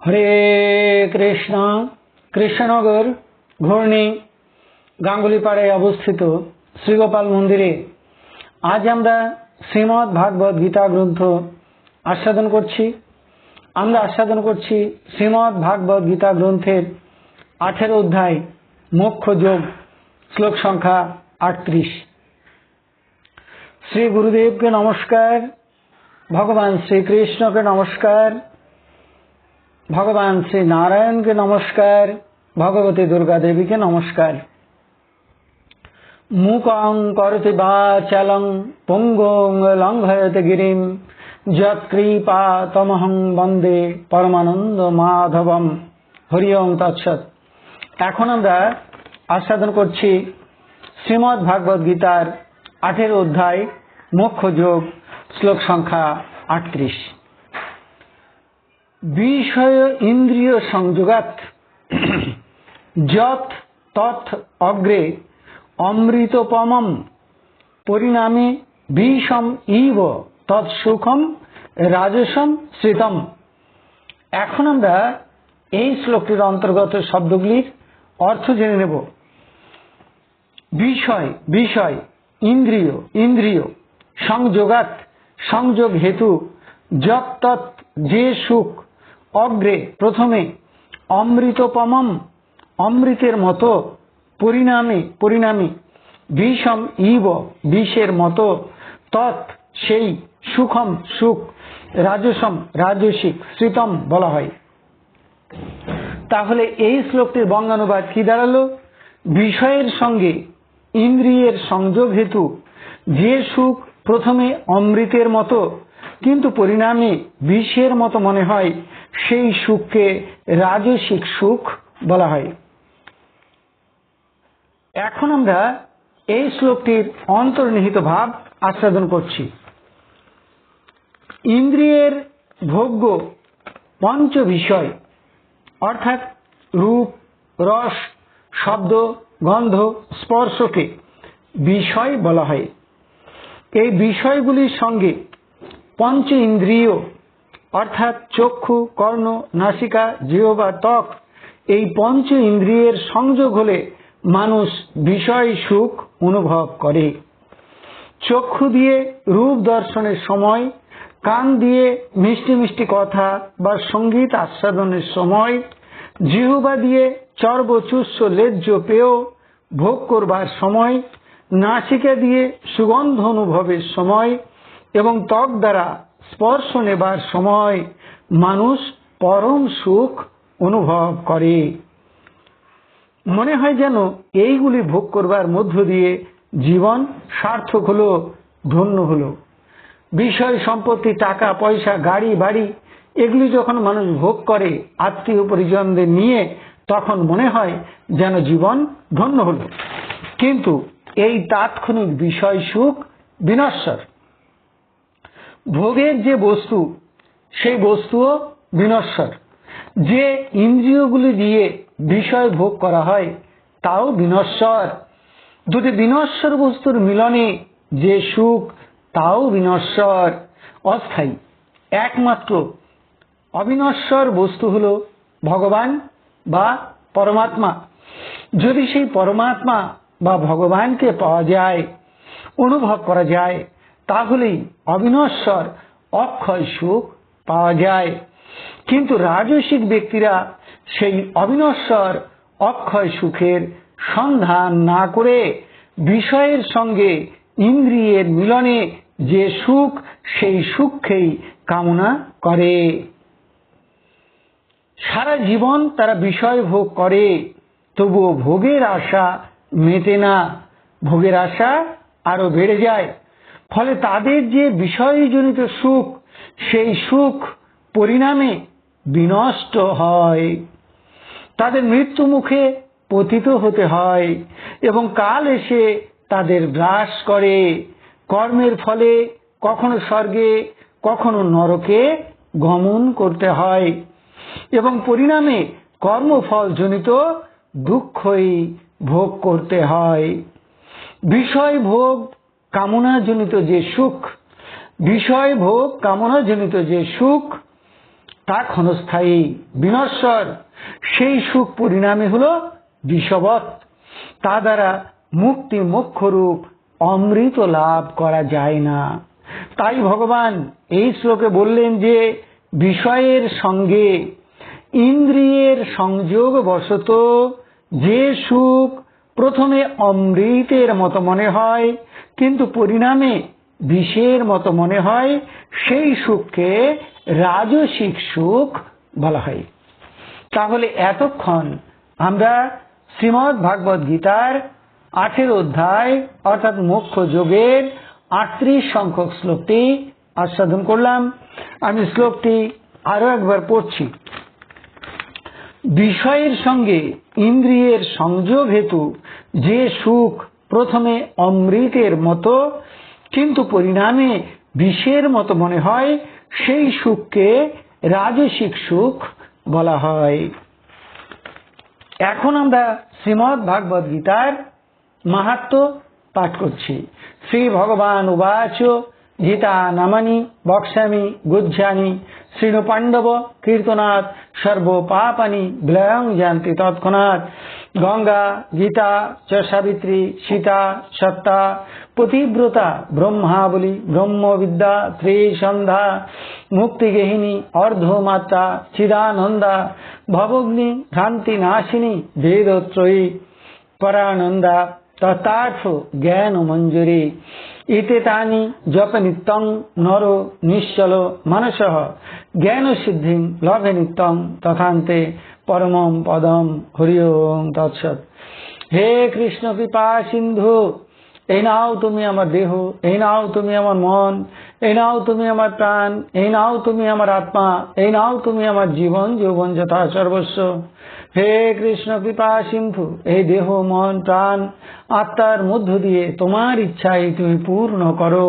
হরে কৃষ্ণ। কৃষ্ণনগর ঘূর্ণি গাঙ্গুলিপাড়ায় অবস্থিত শ্রীগোপাল মন্দিরে। আজ আমরা শ্রীমৎ ভাগবত গীতা গ্রন্থ আস্বাদন করছি। আমরা আস্বাদন করছি শ্রীমৎ ভাগবত গীতা গ্রন্থের আঠেরো অধ্যায় মুখ্য যোগ, শ্লোক সংখ্যা আটত্রিশ। শ্রী গুরুদেবকে নমস্কার, ভগবান শ্রীকৃষ্ণকে নমস্কার। ভগবান শ্রী নারায়ণকে নমস্কার, ভগবতী দুর্গা দেবীকে নমস্কার। মুকং করতি বাচালং পুঙ্গং লঙ্ঘয়তে গিরিম, যৎকৃপা তমহং বন্দে পরমানন্দ মাধবম। হরি তৎসৎ। এখন আমরা আস্বাদন করছি শ্রীমৎ ভাগবত গীতার আঠেরো অধ্যায় মোক্ষ যোগ, শ্লোক সংখ্যা আটত্রিশ। বিষয় ইন্দ্রিয় সংযোগাত। যত তৎ, অগ্রে, অমৃতপমম, পরিণামে বিষম, ইব, তৎসুখম, রাজসম শ্রিতম এখন আমরা এই শ্লোকটির অন্তর্গত শব্দগুলির অর্থ জেনে নেব। বিষয় বিষয়, ইন্দ্রিয় ইন্দ্রিয়, সংযোগাত, সংযোগ হেতু যত তৎ, যে সুখ অগ্রে, প্রথমে, অমৃতপমম, অমৃতের মতো, পরিণামে, পরিণামী, বিষম ইব, বিষের মতো, তৎ, সেই, সুখম, সুখ, রাজসম, রাজসিক শ্রিতম বলা হয়। তাহলে এই শ্লোকটির বঙ্গানুবাদ কি দাঁড়াল? বিষয়ের সঙ্গে, ইন্দ্রিয়ের সংযোগ হেতু, যে সুখ প্রথমে অমৃতের মতো কিন্তু পরিণামে বিষের মতো মনে হয়, সেই সুখকে রাজসিক সুখ বলা হয়। এখন আমরা এই শ্লোকটির অন্তর্নিহিত ভাব আস্বাদন করছি। ইন্দ্রিয়ের ভোগ্য পঞ্চ বিষয়, অর্থাৎ রূপ, রস, শব্দ, গন্ধ, স্পর্শকে বিষয় বলা হয়। এই বিষয়গুলির সঙ্গে পঞ্চ ইন্দ্রিয়, অর্থাৎ চক্ষু, কর্ণ, নাসিকা, জিহবা, ত্বক, এই পঞ্চ ইন্দ্রিয়ের সংযোগ হলে মানুষ বিষয় সুখ অনুভব করে। চক্ষু দিয়ে রূপ দর্শনের সময়, কান দিয়ে মিষ্টি মিষ্টি কথা বা সংগীত আস্বাদনের সময়, জিহুবা দিয়ে চর্বচুস্য লেজ্জ পেয় ভোগ করবার সময়, নাসিকা দিয়ে সুগন্ধ অনুভবের সময় এবং ত্বক দ্বারা স্পর্শ নেবার সময় মানুষ পরম সুখ অনুভব করে। মনে হয় যেন এইগুলি ভোগ করবার মধ্য দিয়ে জীবন সার্থক হলো, ধন্য হলো। বিষয়, সম্পত্তি, টাকা, পয়সা, গাড়ি, বাড়ি, এগুলি যখন মানুষ ভোগ করে আত্মীয় পরিজনদের নিয়ে, তখন মনে হয় যেন জীবন ধন্য হল। কিন্তু এই তাৎক্ষণিক বিষয় সুখ বিনশ্বর। ভোগের যে বস্তু, সেই বস্তুও বিনশ্বর। যে ইন্দ্রিয়গুলি দিয়ে বিষয় ভোগ করা হয়, তাও বিনশ্বর। দুটি বিনশ্বর বস্তুর মিলনে যে সুখ, তাও বিনশ্বর। অস্থায়ী, একমাত্র অবিনশ্বর বস্তু হল ভগবান বা পরমাত্মা। যদি সেই পরমাত্মা বা ভগবানকে পাওয়া যায়, অনুভব করা যায় তাহলেই অবিনশ্বর অক্ষয় সুখ পাওয়া যায়। কিন্তু রাজসিক ব্যক্তিরা সেই অবিনশ্বর অক্ষয় সুখের সন্ধান না করে বিষয়ের সঙ্গে ইন্দ্রিয়ের মিলনে যে সুখ, সেই সুখকেই কামনা করে। সারা জীবন তারা বিষয় ভোগ করে, তবুও ভোগের আশা মেটে না। ভোগের আশা আরও বেড়ে যায়। ফলে তাদের যে বিষয়জনিত সুখ, সেই সুখ পরিণামে বিনষ্ট হয়। তাদের মৃত্যু মুখে পতিত হতে হয় এবং কাল এসে তাদের গ্রাস করে। কর্মের ফলে কখনো স্বর্গে, কখনো নরকে গমন করতে হয় এবং পরিণামে কর্মফল জনিত দুঃখই ভোগ করতে হয়। বিষয় ভোগ কামনাজনিত যে সুখ বিষয় ভোগ কামনাজনিত যে সুখ, তা ক্ষণস্থায়ী বিনশ্বর। সেই সুখ পরিণামে হলো বিষবৎ। তা দ্বারা মুক্তি মুখ্যরূপ অমৃত লাভ করা যায় না। তাই ভগবান এই শ্লোকে বললেন যে, বিষয়ের সঙ্গে ইন্দ্রিয়ের সংযোগ বশত যে সুখ প্রথমে অমৃতের মতো মনে হয় কিন্তু পরিণামে বিষের মতো মনে হয়, সেই সুখকে রাজসিক সুখ বলা হয়। তাহলে এতক্ষণ আমরা শ্রীমৎ ভাগবত গীতার আঠের অধ্যায়, অর্থাৎ মুখ্য যোগের আটত্রিশ সংখ্যক শ্লোকটি আস্বাদন করলাম। আমি শ্লোকটি আরও একবার পড়ছি। বিষয়ের সঙ্গে ইন্দ্রিয়ের সংযোগ হেতু যে সুখ প্রথমে অমৃতের মতো, কিন্তু পরিণামে বিষের মতো মনে হয়, সেই সুখকে রাজসিক সুখ বলা হয়। এখন আমরা শ্রীমৎ ভাগবত গীতার মাহাত্ম পাঠ করছি। শ্রী ভগবান উবাচ গীতা নামানি বক্সামি গুজ্জানি শ্রীণু পাণ্ডব কীর্তনাথ সর্ব পাপানি বিলয়ং জানতি তৎক্ষণাৎ। গঙ্গা, গীতা চ সাবিত্রী সীতা, সত্তা, পতিব্রতা, ব্রহ্মাবলী, ব্রহ্মবিদ্যা, ত্রিসন্ধ্যা মুক্তিগেহিনী অর্ধমাত্রা, চিদানন্দা, ভবগ্নি ভ্রান্তি নাশিনী বেদত্রয়ী, পরানন্দা তথার্থ জ্ঞান মঞ্জুরি ইতে তানি জপ নিত্যং নর নিশ্চল মানস জ্ঞান সিদ্ধি লভে নিত্যং তথান্তে পরমম পদম হরি ওম তৎসৎ। হে কৃষ্ণ কৃপা সিন্ধু। এই নাও তুমি আমার দেহ, এই নাও তুমি আমার মন, এই নাও তুমি আমার প্রাণ, এই নাও তুমি আমার আত্মা, এই নাও তুমি আমার জীবন, যৌবন যথা সর্বস্ব। হে কৃষ্ণ কৃপা সিন্ধু এই দেহ, মন, প্রাণ, আত্মার মধ্য দিয়ে তোমার ইচ্ছাই তুমি পূর্ণ করো।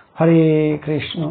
হরে কৃষ্ণ